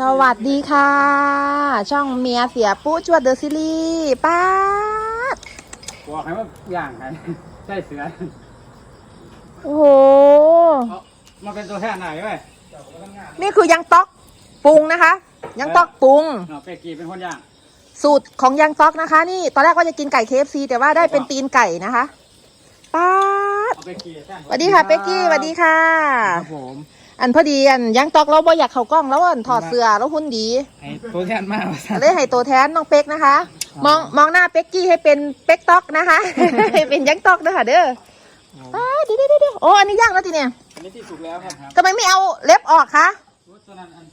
สวัสดีค่ะ ช่องเมียเสียปุ๊จวดเดอะซีรีส์ป้าดบอกให้ว่าอย่างไงใช่เสือโอ้โห เอามาเป็นตัวแทนไหนเว้ยนี่คือยังต๊อกปรุงนะคะ ยังต๊อกปรุงเอาเป็กกี้เป็นคนย่างสูตรของยังต๊อกนะคะ นี่ตอนแรกว่าจะกินไก่ KFC แต่ว่าได้เป็นตีนไก่นะคะป้าดเอาเป็กกี้แทนสวัสดีค่ะเป๊กกี้สวัสดีค่ะ ครับผม อันพอดีอันยังต๊อกเราบ่อยากเข้ากล้องแล้วอันถอดเสื้อแล้วหุ่นดีให้ตัวแทนมากว่าเลยให้ตัวแทนน้องเป๊กนะคะ มองมองหน้าเป๊กกี้ให้เป็นเป๊กต๊อกนะคะให้เป็นยังต๊อกเด้อค่ะเด้อป้าดเดี๋ยวเดี๋ยวเดี๋ยวโอ้อันนี้ย่างแล้วทีเนี่ยอันนี้ที่สุกแล้วครับครับทำไมไม่เอาเล็บออกคะตัวนั้นอัน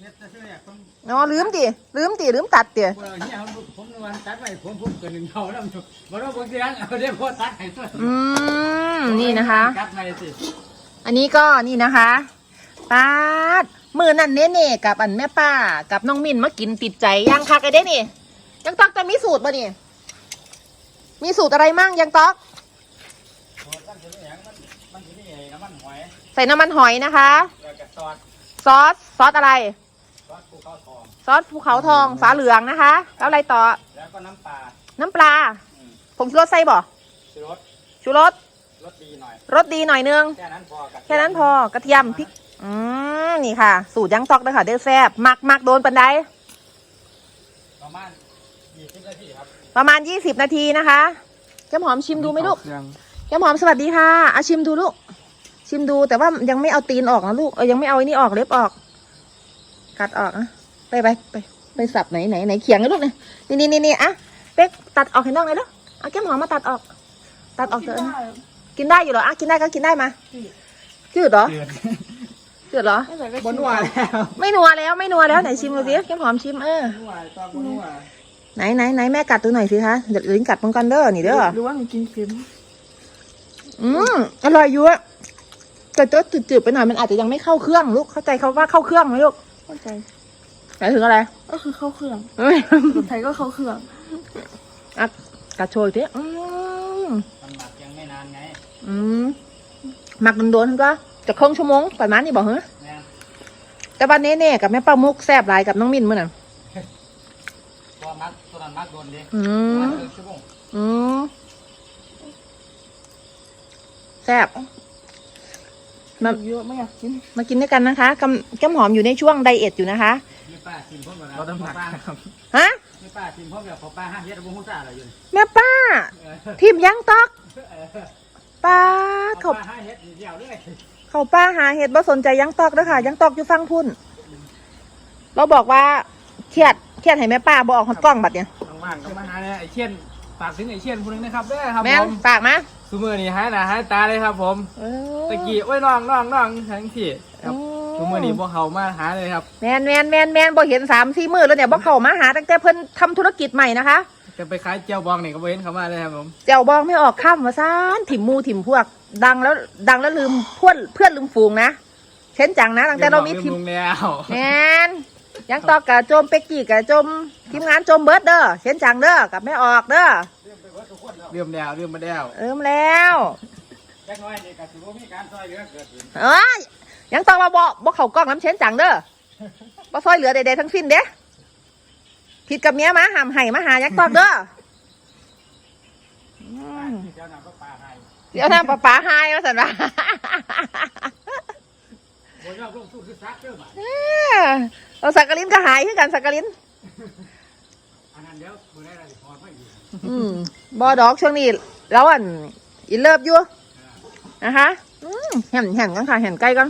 เนี่ยจะเชื่ออยากต้องอ๋อลืมดิลืมดิลืมตัดดิเออเนี่ยครับผมนวันตัดไปผมผมเกินหนึ่งเท่าแล้วมันบอกว่าผมเสียงเอาเดี๋ยวพ่อตัดให้ตัวอืมนี่นะคะตัดไปสิ อันนี้ก็นี่นะคะป้าดมือนั่นเน่เน่ๆกับอันแม่ป้า กับน้องมินมากินติดใจยังคักไอ้เด้นี่ยังต๊อกจะมีสูตรป่ะนี่มีสูตรอะไรมั่งยังต๊อกมันจะนี่อย่างมันมันจะนี่น้ำมันหอยใส่น้ำมันหอยนะคะแล้วก็ซอสซอสซอสอะไรซอสภูเขาทองซอสภูเขาทองฝาเหลืองนะคะ แล้วอะไรต่อแล้วก็น้ำปลาน้ำปลาอืมผงชูรสใส่บ่ชูรสชูรส รสดีหน่อยรสดีหน่อยนึง แค่นั้นพอกับแค่นั้นพอกระเทียมพริก อืมนี่ค่ะ สูตรยังตอกเลยค่ะเด้อแซ่บหมักหมักโดนปันไดประมาณยี่สิบนาทีครับประมาณ20นาทีนะคะแก้มหอมชิมดูไหมลูกยังแก้มหอมสวัสดีค่ะอาชิมดูลูก ชิมดูแต่ว่ายังไม่เอาตีนออกนะลูกเออยังไม่เอาไอ้นี่ออกเล็บออก กัดออกนะไปไปไปไปสับไหนไหนไหนเขียงนะลูกเนี่ยนี่นี่นี่นี่อะเป๊กตัดออกเห็นน้องไงลูกเอาแก้มหอมมาตัดออก ตัดออกเถอะนะ กินได้อยู่เหรออะกินได้ก็กินได้มาจืดเหรอเดือดจืดเหรอ บนหัวแล้วไม่นัวแล้วไม่นัวแล้วไหนชิมดูสิแก้มหอมชิมเออ หัวตอนบนหัวไหนไหนไหนแม่กัดตัวหน่อยสิคะเดี๋ยวลิ้นกัดมันกันเด้อนี่เด้อหรือว่ามันกินเค็มอืมอร่อยอยู่อะแต่ตัวจืดๆไปหน่อยมันอาจจะยังไม่เข้าเครื่องลูกเข้าใจเขาว่าเข้าเครื่องไหมลูกเข้าใจหมายถึงอะไร ก็คือเข้าเครื่องเอ้ยสุดท้ายก็เข้าเครื่องอะกัดโชยสิอืม อืมหมักโดนๆก็จะครึ่งชั่วโมงประมาณนี้บอกเหรอแม่แต่วันนี้เนี่ยกับแม่ป้ามุกแซบหลายกับน้องมินมื่อน่ะตัวมักตัวนั้นมักโดนดิอืมมักเป็นชั่วโมงอืมแซ่บมาเยอะไม่อยากกินมากินด้วยกันนะคะกำกำหอมอยู่ในช่วงไดเอทอยู่นะคะมีป้าชิมพ่อแบบเราต้องหมักครับฮะมีป้าชิมพ่อแบบขอป้าห้าเฮ็ดบุ้งหุ่นซ่าอะไรอยู่แม่ป้าเออทีมยังตอกเออ ป้าขอเขาป้าห้าเฮ็ดเดียวด้วยเขาป้าหาเห็ดบ่สนใจยังตอกเด้อค่ะ ยังตอกอยู่ฟังพุ่น เราบอกว่าเครียดเครียดให้แม่ป้าบออกฮอดกล้องบัดเนี่ยว่างๆก็มาหาเนี่ยไอ้เชี่ยนฝากถึงไอ้เชี่ยนคนนึงนะครับด้วยครับแม่ผนมปากมาซูมือนี่หายหน้าหายตาเลยครับ ผมเออตะกี้โอ้ยน้องน้องน้องทั้งที่ครับอืมซูมือนี่พวกเขามาหาเลยครับ แมนแมนแมนแมนบ่เห็นสามสี่มือแล้วเนี่ยบ่เข้ามาหาตั้งแต่เพิ่นทำธุรกิจใหม่นะคะ จะไปขายเจียวบองนี่ก็บ่เห็นเขามาเลยครับผมเจ้าบองไม่ออกข้ามมาซานถิ่มหมูถิ่มพวก ดังแล้วดังแล้วลืมเพื่อนเพื่อนลืมฝูงนะเช่นจังนะตั้งแต่เรามีทีมลุงแล้ว แมนยังตอกกับโจมเป็กกี้กับโจมทีมงานโจมเบิร์ดเด้อเช่นจังเด้อกับแม่ออกเด้อเริ่มแล้วเริ่มมาแล้วเอิมแล้วแจ็คน้อยนี่ก็ถือว่ามีการซอยเหลือเกิดขึ้นเอ้ยยังต้องมาบอกบอกเขากล้องน้ำเช้นจังเด้อบ่ซอยเหลือใดๆทั้งสิ้นเด้ ผิดกับเมียมาห้ามให้มาหายักษ์ตอกเด้ออืมเจ้าหน้าก็ปลาให้เดี๋ยวนะป้าป๋าหายมาสันว่าโอ้ยเราลงสู้คือซักเด้อบ่ะเราสักกะลินก็หายคือกันสักกะลินอันนั้นเดี๋ยวมื้อไหนเราสิพอไปอยู่อืมบอดอกช่วงนี้แล้วอันอินเลิฟอยู่นะคะอืมเห็นเห็นกันค่ะเห็นใกล้กัน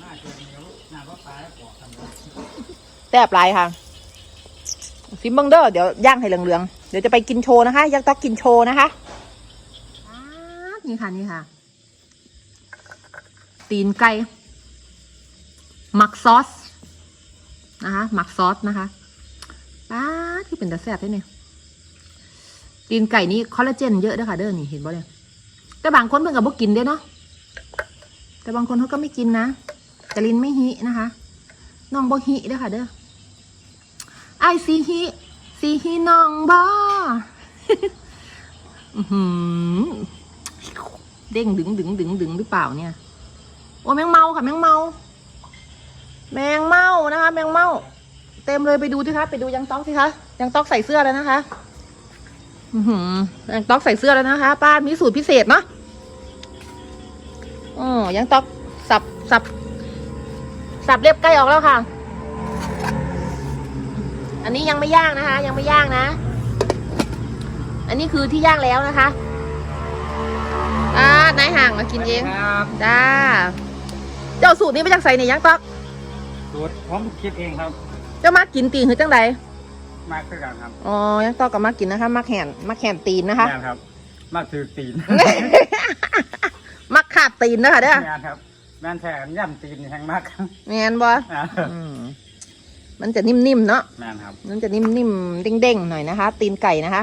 หน้าเจอเหนียวหน้าก็ปลาแล้วปอกทำเลยแซ่บหลายค่ะ ซิมเบิงเดอร์เดี๋ยวย่างให้เหลืองๆ เดี๋ยวจะไปกินโชว์นะคะ ยักษ์ต้องกินโชว์นะคะ นี่ค่ะนี่ค่ะ ตีนไก่หมักซอสนะคะหมักซอสนะคะป้าที่เป็นตะแซ่บได้เนี่ยตีนไก่นี่คอลลาเจนเยอะด้อค่ะเด้อนี่เห็นบ่เนี่ยแต่บางคนเพิ่งกับบ่กินเด้เนาะแต่บางคนเขาก็ไม่กินนะแต่ลินไม่ฮินะคะน้องบ่ฮิด้อค่ะเด้อ ไอซีฮิซีฮิน้องบ่อื้อหือเด้งดึงดึงดึงดึงหรือเปล่าเนี่ย โอ้แมงเมาค่ะแมงเมา แมงเมานะคะ แมงเมา เต็มเลยไปดูสิคะไปดูยังต๊อกสิคะยังต๊อกใส่เสื้อแล้วนะคะอือหือยังต๊อกใส่เสื้อแล้วนะคะ ป้ามีสูตรพิเศษเนาะอ๋อยังต๊อกสับสับสับเรียบใกล้ออกแล้วค่ะ อันนี้ยังไม่ย่างนะคะ ยังไม่ย่างนะ อันนี้คือที่ย่างแล้วนะคะอ่านายห่างมากินเองครับจ้าเจ้าสูตรนี้มาจากใส่เนี่ยยังต๊อกสูตรผมคิดเองครับ เจ้ามากินตีนหรือจังใดมากคือกันครับอ๋อยังต๊อกกับมากินนะคะมาแขนมาแขนตีนนะคะแม่นครับมากถือตีนมักขาดตีนนะคะเด้อแม่นครับแม่นแท้กันย่ำตีนแห้งมากครับแมนบ่อ่าอื มมันจะนิ่มๆเนาะแม่นครับมันจะนิ่มๆเด้งๆหน่อยนะคะ ตีนไก่นะคะ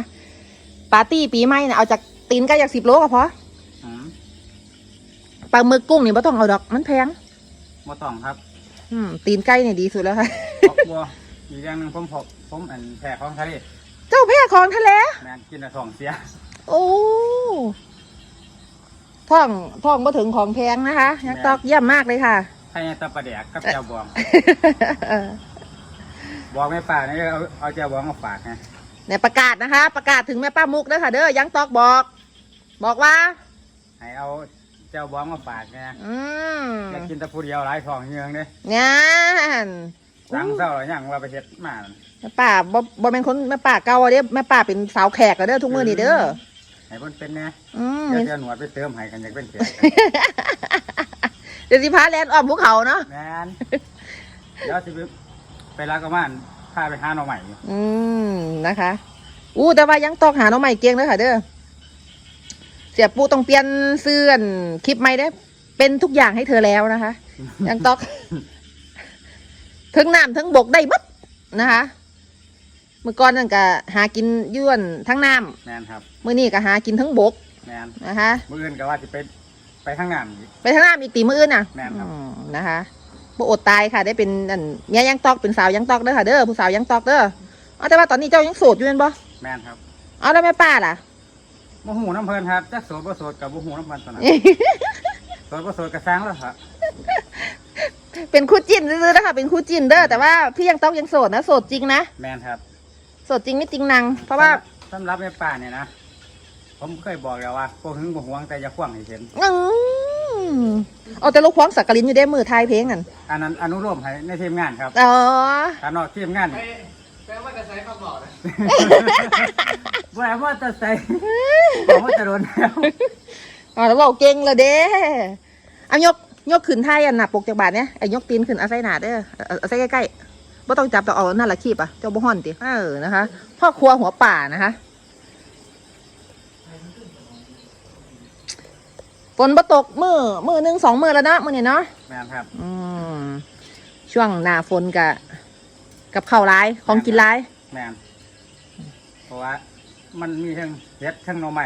ปาร์ตี้ปีใหม่เนี่ยเอาจากตีนไก่จากสิบโลก็พออืมปลาหมึกกุ้งนี่ไม่ต้องเอาดอกมันแพง บ่ต้องครับอืมตีนไก่เนี่ยดีสุดแล้วค่ะเพราะบัวอีกอย่างหนึงผมพบผมอันแพ้ของทะเลเจ้าแพ้ของทะเล แม่นกินแล้วท้องเสียโอ้ท่องท่องมาถึงของแพงนะคะยักษ์ตอกเยี่ยมมากเลยค่ะให้ตะปลาแดกกับแจ่วบอง บอกไม่ป่านี่เอาเอาแจ่วบองมาฝากไงเนี่ยประกาศนะคะ ประกาศถึงแม่ป้ามุกด้วยค่ะเด้อยังตอกบอก บอกว่า ให้เอาแจ่วบองมาฝากไงอืมอยากกินแตะพูเดียวหลายท้องเยืองเด้งานสั่งเศร้าหรือยังว่าไปเฮ็ดมานั่นแม่ป้าบ่บ่เป็นคนแม่ป้าเก่าอะเด้อแม่ป้าเป็นสาวแขกอะเด้อทุกมื้อนี่เด้อให้เพิ่นเป็นแหน่อืมเดี๋ยวจะหนวดไปเติมให้กันอยากเป็นแขกเดี๋ยวสิพาแลนอ้อมภูเขาเนาะ แม่นเดี๋ยวสิไป ไปรักกับมันพาไปหาหน่อใหม่อืมนะคะ อู้แต่ว่ายังตอกหาน้องใหม่เก่งเลยค่ะ เด้อเสียปูต้องเปลี่ยนเสื้อนคลิปใหม่ได้อเป็นทุกอย่างให้เธอแล้วนะคะ ยังตอกทั้งน้ำทั้งบกได้บัดนะคะเมื่อก่อนนั่นก็หากินย้วนทั้งน้แม่นครับำเมื่อนี้ก็หากินทั้งบกแม่นนะคะ มื้ออื่นก็ว่าสิไปไปข้างหน้าอีกไปทั้งน้ำอีกตีมืออื่นน่ะแม่นครับอืมนะคะ บ่อดตายค่ะ ได้เป็นอันเมียยังตอกเป็นสาวยังตอกเด้อค่ะเด้อผู้สาวยังตอกเด้อเอาแต่ว่าตอนนี้เจ้ายังโสดอยู่เป็นบ่แม่นครับเอาแล้วแม่ป้าล่ะบ่หูน้ำเพลินครับจักโสดบ่โสดกับบ่หูน้ำเพลินตอนนั้นโสดบ่โสดก็สร้างแล้วครับเป็นคู่จิ้นซื้อๆนะคะเป็นคู่จิ้นเด้อแต่ว่าพี่ยังต้องยังโสดนะโสดจริงนะแม่นครับโสดจริงไม่จริงนังเพราะว่าสำหรับแม่ป่าเนี่ยนะผมเคยบอกแล้วว่าบ่หึงบ่หวงแต่อย่าขว้างให้เห็นอื มเอาแต่ลูกควงสักกลินอยู่ได้มือทายเพลงนั่นอันนั้นอนุโลมให้ในทีมงานครับอ๋อ ถ้านอกทีมงานนี่แปลว่าจะใช้คำบอกนะบ่ได้ว่าจะใส่บอกว่าจะโดนแล้วอ๋อแล้วบอกเก่งเลยเด้เอายกยกขึ้นไทายอันหนับปกจากบาทเนี่ยไอ้ยกตีนขึ้นเอาใส่หนาเด้อเอาเอาใส่ใกล้ๆบ่ต้องจับแต่เอานั่นละคีบอะเจ้าบ่ฮ้อนติเออนะคะพ่อครัวหัวป่านะคะ ฝนบ่ตกมือมือหนึ่งสองมือแล้วเนาะมือนี่เนาะแม่นครับอืมช่วงหน้าฝนกับกับข้าวร้ายของกินร้ายแม่นเพราะว่ามันมีทั้งเห็ดทั้งหน่อไม้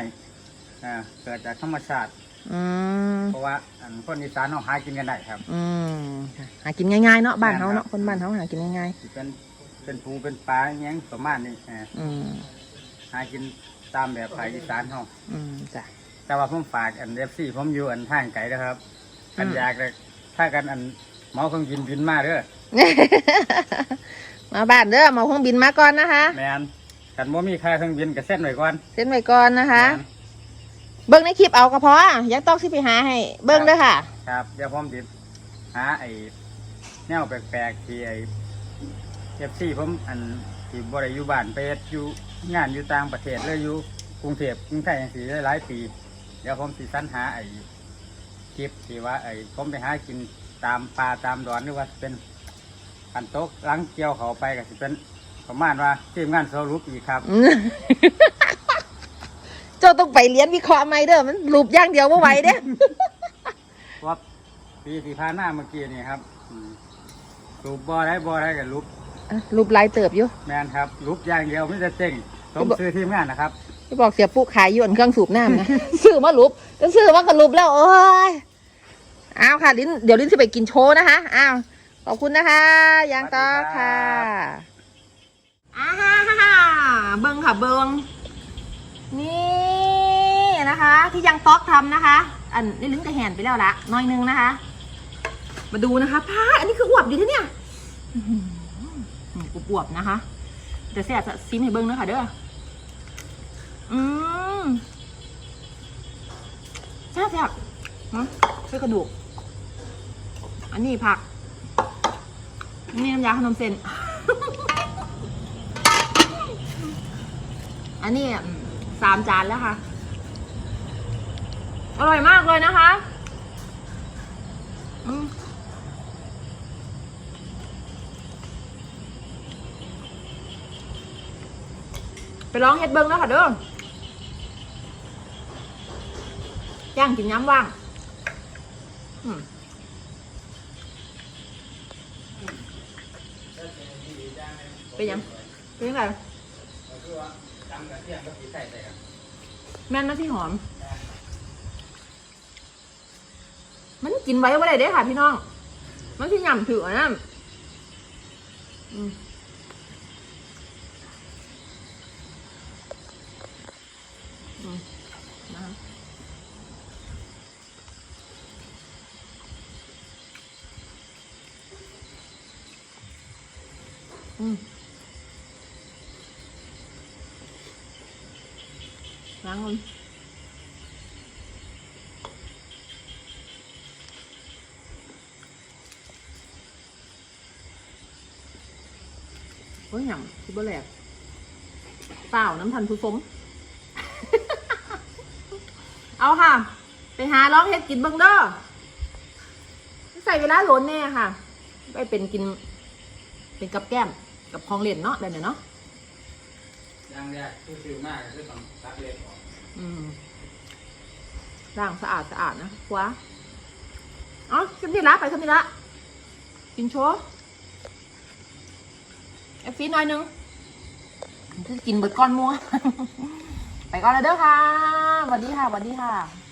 อ่าเกิดจากธรรมชาติอืมเพราะว่าอันคนอีสานเราหากินกันได้ครับ อืมหากินง่ายๆเนาะบ้านเขาเนาะคนบ้านเขาหากินง่ายสิเป็นเป็นปูเป็นปลาอหยังประมาณนี้อ่าๆอืมหากินตามแบบภาคอีสานเฮาอืมจ้ะ แต่ว่าผมฝากอันเอฟซีผมอยู่อันทางไกลนะครับ อันอืมอยากเลยถ้ากันอันเหมาเครื่องบินบินมาเด้อมาบ้านเด้อมาเครื่องบินมาก่อนนะคะแมนกันว่ามีค่าเครื่องบินก็เส้นไว้ก่อนเซ็นไว้ก่อนนะคะแม่นเบิ้งในคลิปเอากระเพาะยังต้องสิไปหาให้ เบิ้งเด้อค่ะ ครับเดี๋ยวผมติดหาไอ้แนวแปลกๆที่ไอ้เอฟซีผมอันที่บริอยู่บ้านไปเฮ็ดอยู่งานอยู่ต่างประเทศเลยอยู่กรุงเทพกรุงไทยอย่างสี่หลายๆปี เดี๋ยวผมสิสรรหาไอ้คลิปที่ว่า ไอ้ผมไปหากินตามป่าตามดอนหรือว่าสิเป็นอันโต๊ะล้างเกี่ยวเขาไปก็สิเป็นประมาณว่าทีมงานสรุปอีกครับอืมเจ้าต้องไปเรียนวิเคราะห์ใหม่เด้อมันรูปอย่างเดียวว่าไหวเด้เพราะว่าปีที่ผ่านมาเมื่อกี้นี่ครับอืมรูปบอได้บอได้กับรูปอะรูปลายเติบอยู่แมนครับรูปอย่างเดียวไม่จะเจ๊งสมซื้อทีมงานนะครับ ที่บอกเสียปุ๊กขายอยวนเครื่องสูบน้ำนะ ซื้อมารูปก็ซื้อมาก็รูปแล้วโอ้ยอ้าวค่ะลิ้นเดี๋ยวลิ้นจะไปกินโชว์นะคะอ้าวขอบคุณนะคะยางต่อค่ะอ้าฮ่าฮ่าฮ่าเบิ้งค่ะเบิ้งนี่นะคะ ที่ยังต๊อกทำนะคะ อันนี่ลิ้นจะแหนไปแล้วละหน้อยนึงนะคะ มาดูนะคะผ้าอันนี้คืออวบอยู่ที่เนี่ยอื้อหืออืมกูปวบนะคะเดี๋ยวแซ่บจะซิมให้เบิ้งเด้อค่ะเด้อ อืมแซ่บแซ่บเนาะช่วยกระดูก อันนี้ผัก อันนี้น้ำยาขนมเส้น อันนี้อืมสามจานแล้วค่ะ อร่อยมากเลยนะคะอืมไปลองเฮ็ดเบิ้งแล้วค่ะเด้อ ย่างกินย้ำว่างเป็นยังเป็นยังไงคือว่าตำกระเทียมกับผีใส่ใส่กันแม่นนะพี่หอม มันกินไว้ว่าไรเด้ค่ะพี่น้อง มันที่หยำถืออนะอืมนะคะอืม ล้างมันก็หย่ำคือบ่แหลกเปล่าน้ำทันผู้สม เอาค่ะ ไปหาร้องเฮ็ดกินเบิ่งเด้อใส่เวลาโหลนแน่ค่ะ ไปเป็นกิน เป็นกับแก้ม กับของเล่นเนาะได้เนี่ยเนาะอย่างแรกคือซิวมากก็คือต้องตัดเล็กออกอืมล้างสะอาดสะอาดนะคว้าอ๋อขึ้นที่ละไปขึ้นที่ละกินโชว์เอฟฟีหน่อยหนึงจะกินเบิดก้อนมัว ไปก่อนแล้วเด้อค่ะสวัสดีค่ะสวัสดีค่ะ